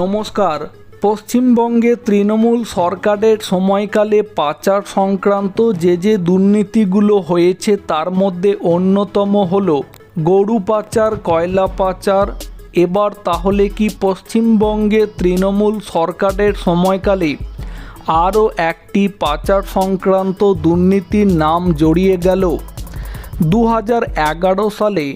নমস্কার। পশ্চিমবঙ্গে তৃণমূল সরকারের সময়কালে পাচার সংক্রান্ত যে যে দুর্নীতিগুলো হয়েছে তার মধ্যে অন্যতম হল গরু পাচার, কয়লা পাচার। এবার তাহলে কি পশ্চিমবঙ্গে তৃণমূল সরকারের সময়কালে আরও একটি পাচার সংক্রান্ত দুর্নীতির নাম জড়িয়ে গেল? দু সালে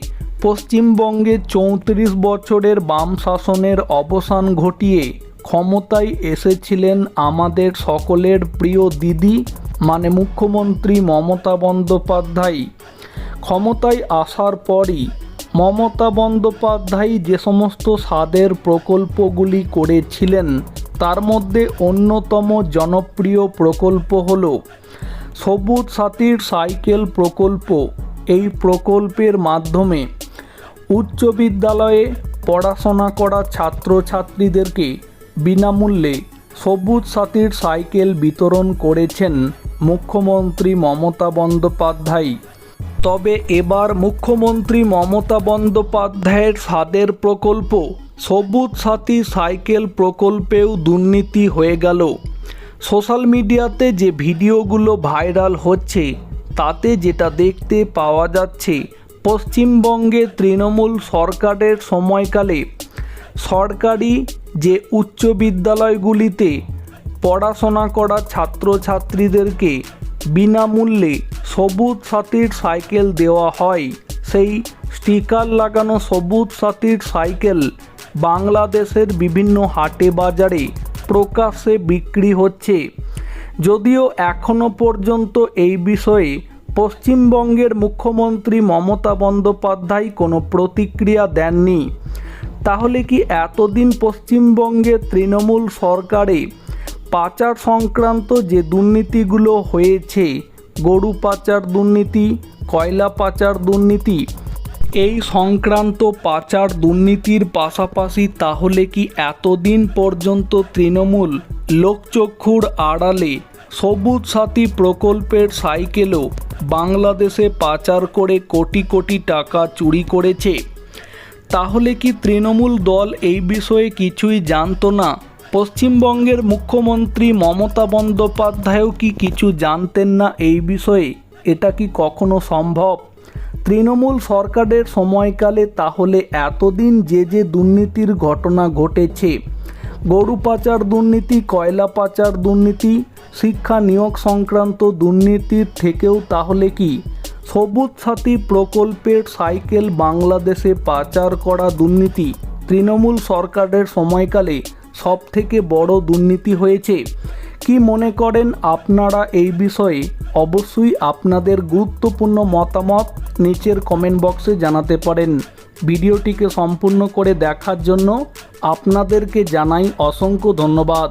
পশ্চিমবঙ্গে চৌত্রিশ বছরের বাম শাসনের অবসান ঘটিয়ে ক্ষমতায় এসেছিলেন আমাদের সকলের প্রিয় দিদি মানে মুখ্যমন্ত্রী মমতা বন্দ্যোপাধ্যায়। ক্ষমতায় আসার পরই মমতা বন্দ্যোপাধ্যায় যে সমস্ত স্বাদের প্রকল্পগুলি করেছিলেন, তার মধ্যে অন্যতম জনপ্রিয় প্রকল্প হল সবুজ সাথীর সাইকেল প্রকল্প। এই প্রকল্পের মাধ্যমে উচ্চ বিদ্যালয়ে পড়াশোনা করা ছাত্রছাত্রীদেরকে বিনামূল্যে সবুজ সাথীর সাইকেল বিতরণ করেছেন মুখ্যমন্ত্রী মমতা বন্দ্যোপাধ্যায়। তবে এবার মুখ্যমন্ত্রী মমতা বন্দ্যোপাধ্যায়ের স্বাদের প্রকল্প, সবুজ সাথী সাইকেল প্রকল্পেও দুর্নীতি হয়ে গেল। সোশ্যাল মিডিয়াতে যে ভিডিওগুলো ভাইরাল হচ্ছে, তাতে যেটা দেখতে পাওয়া যাচ্ছে পশ্চিমবঙ্গে তৃণমূল সরকারের সময়কালে সরকারি যে উচ্চ বিদ্যালয়গুলিতে পড়াশোনা করা ছাত্রছাত্রীদেরকে বিনামূল্যে সবুজ সাথীর সাইকেল দেওয়া হয়, সেই স্টিকার লাগানো সবুজ সাথীর সাইকেল বাংলাদেশের বিভিন্ন হাটে বাজারে প্রকাশ্যে বিক্রি হচ্ছে। যদিও এখনও পর্যন্ত এই বিষয়ে পশ্চিমবঙ্গের মুখ্যমন্ত্রী মমতা বন্দ্যোপাধ্যায় কোনো প্রতিক্রিয়া দেননি। তাহলে কি এতদিন পশ্চিমবঙ্গে তৃণমূল সরকারে পাচার সংক্রান্ত যে দুর্নীতিগুলো হয়েছে, গরু পাচার দুর্নীতি, কয়লা পাচার দুর্নীতি, এই সংক্রান্ত পাচার দুর্নীতির পাশাপাশি তাহলে কি এতদিন পর্যন্ত তৃণমূল লোকচক্ষুর আড়ালে সবুজ সাথী প্রকল্পের সাইকেলও বাংলাদেশে পাচার করে কোটি কোটি টাকা চুরি করেছে। তাহলে কি তৃণমূল দল এই বিষয়ে কিছুই জানতো না? পশ্চিমবঙ্গের মুখ্যমন্ত্রী মমতা বন্দ্যোপাধ্যায়ও কি কিছু জানতেন না এই বিষয়ে? এটা কি কখনো সম্ভব? তৃণমূল সরকারের সময়কালে তাহলে এতদিন যে যে দুর্নীতির ঘটনা ঘটেছে গরু পাচার দুর্নীতি, কয়লা পাচার দুর্নীতি, শিক্ষা নিয়োগ সংক্রান্ত দুর্নীতির থেকেও তাহলে কি? সবুজ সাথী প্রকল্পের সাইকেল বাংলাদেশে পাচার করা দুর্নীতি তৃণমূল সরকারের সময়কালে সবথেকে বড় দুর্নীতি হয়েছে। কি মনে করেন আপনারা এই বিষয়ে? অবশ্যই আপনাদের গুরুত্বপূর্ণ মতামত নিচের কমেন্ট বক্সে জানাতে পারেন। ভিডিওটিকে সম্পূর্ণ করে দেখার জন্য আপনাদেরকে জানাই অসংখ্য ধন্যবাদ।